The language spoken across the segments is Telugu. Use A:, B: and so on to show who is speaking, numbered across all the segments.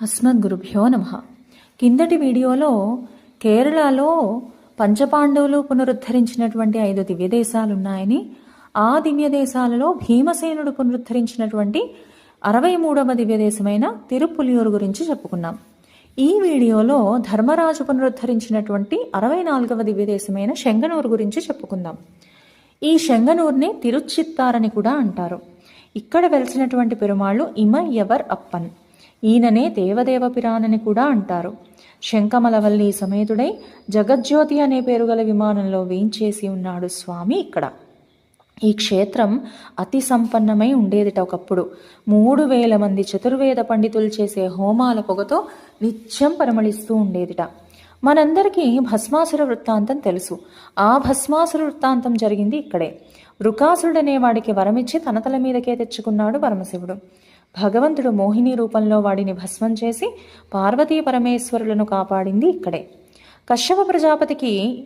A: అస్మద్గురుభ్యో నమ. కిందటి వీడియోలో కేరళలో పంచపాండవులు పునరుద్ధరించినటువంటి ఐదు దివ్యదేశాలు ఉన్నాయని ఆ దివ్యదేశాలలో భీమసేనుడు పునరుద్ధరించినటువంటి అరవై మూడవ దివ్యదేశమైన తిరుపులియూరు గురించి చెప్పుకున్నాం. ఈ వీడియోలో ధర్మరాజు పునరుద్ధరించినటువంటి అరవై నాలుగవ దివ్యదేశమైన శంగనూరు గురించి చెప్పుకుందాం. ఈ శంగనూరుని తిరుచిత్తారని కూడా అంటారు. ఇక్కడ వెలిసినటువంటి పెరుమాళ్ళు ఇమయ్యవర్ అప్పన్ ఈయననే దేవదేవ పిరానని కూడా అంటారు. శంఖమలవల్లి సమేతుడై జగజ్యోతి అనే పేరు గల విమానంలో వేయించేసి ఉన్నాడు స్వామి ఇక్కడ. ఈ క్షేత్రం అతి సంపన్నమై ఉండేదిట ఒకప్పుడు. మూడు వేల మంది చతుర్వేద పండితులు చేసే హోమాల పొగతో నిత్యం పరిమళిస్తూ ఉండేదిట. మనందరికీ భస్మాసుర వృత్తాంతం తెలుసు. ఆ భస్మాసుర వృత్తాంతం జరిగింది ఇక్కడే. వృకాసురుడనే వాడికి వరమిచ్చి తన తల మీదకే తెచ్చుకున్నాడు పరమశివుడు. భగవంతుడు మోహిని రూపంలో వాడిని భస్మం చేసి పార్వతీ పరమేశ్వరులను కాపాడింది ఇక్కడే. కశ్యప ప్రజాపతికి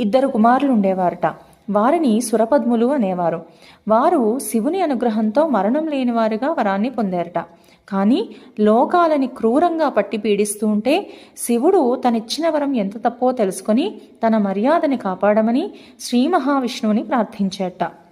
A: ఇద్దరు కుమారులు ఉండేవారట. వారిని సురపద్ములు అనేవారు. వారు శివుని అనుగ్రహంతో మరణం లేనివారుగా వరాన్ని పొందారట. కానీ లోకాలని క్రూరంగా పట్టి పీడిస్తూ ఉంటే శివుడు తనిచ్చిన వరం ఎంత తప్పో తెలుసుకొని తన మర్యాదని కాపాడమని శ్రీ మహావిష్ణువుని ప్రార్థించేట.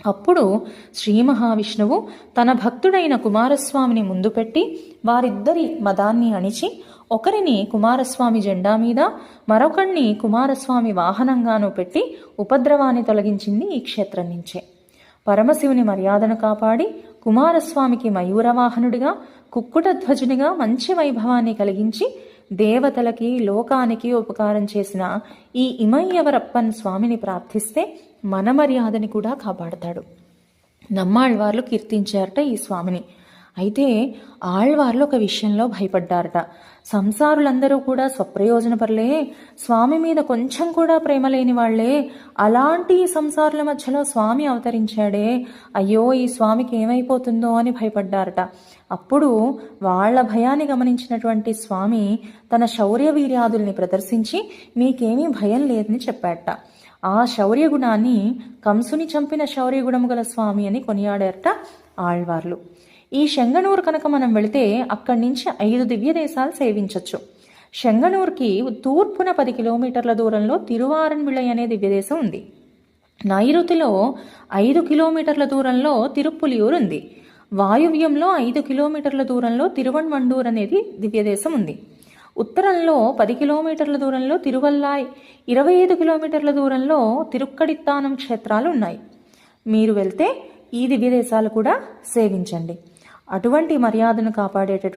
A: అప్పుడు శ్రీ మహావిష్ణువు తన భక్తుడైన కుమారస్వామిని ముందు పెట్టి వారిద్దరి మదాన్ని అణిచి ఒకరిని కుమారస్వామి జెండా మీద మరొకరిని కుమారస్వామి వాహనంగాను పెట్టి ఉపద్రవాన్ని తొలగించింది ఈ క్షేత్రం నుంచే. పరమశివుని మర్యాదను కాపాడి కుమారస్వామికి మయూరవాహనుడిగా కుక్కుటధ్వజునిగా మంచి వైభవాన్ని కలిగించి దేవతలకి లోకానికి ఉపకారం చేసిన ఈ ఇమయ్యవరప్పన్ స్వామిని ప్రార్థిస్తే మన మర్యాదని కూడా కాపాడతాడు. నమ్మాళ్ళవార్లు కీర్తించారట ఈ స్వామిని. అయితే ఆళ్వార్లు ఒక విషయంలో భయపడ్డారట. సంసారులందరూ కూడా స్వప్రయోజనపరులే స్వామి మీద కొంచెం కూడా ప్రేమ లేని వాళ్ళే అలాంటి సంసారుల మధ్యలో స్వామి అవతరించాడే. అయ్యో ఈ స్వామికి ఏమైపోతుందో అని భయపడ్డారట. అప్పుడు వాళ్ళ భయాన్ని గమనించినటువంటి స్వామి తన శౌర్య వీర్యాదుల్ని ప్రదర్శించి మీకేమీ భయం లేదని చెప్పాట ఆ శౌర్య గుణాన్ని కంసుని చంపిన శౌర్య గుణము గల స్వామి అని కొనియాడారట ఆళ్వార్లు. ఈ శంగనూరు కనుక మనం వెళితే అక్కడి నుంచి ఐదు దివ్య దేశాలు సేవించవచ్చు శంగనూరుకి తూర్పున పది కిలోమీటర్ల దూరంలో తిరువారన్విళై అనే దివ్యదేశం ఉంది. నైరుతిలో ఐదు కిలోమీటర్ల దూరంలో తిరుప్పులియూరు ఉంది. వాయువ్యంలో ఐదు కిలోమీటర్ల దూరంలో తిరువణ్మండూర్ అనేది దివ్యదేశం ఉంది. ఉత్తరంలో పది కిలోమీటర్ల దూరంలో తిరువల్లాయ్ ఇరవై ఐదు కిలోమీటర్ల దూరంలో తిరుక్కడిత్తానం క్షేత్రాలు ఉన్నాయి. మీరు వెళ్తే ఈ దివ్యదేశాలు కూడా సేవించండి. అటువంటి మర్యాదను కాపాడేటటువంటి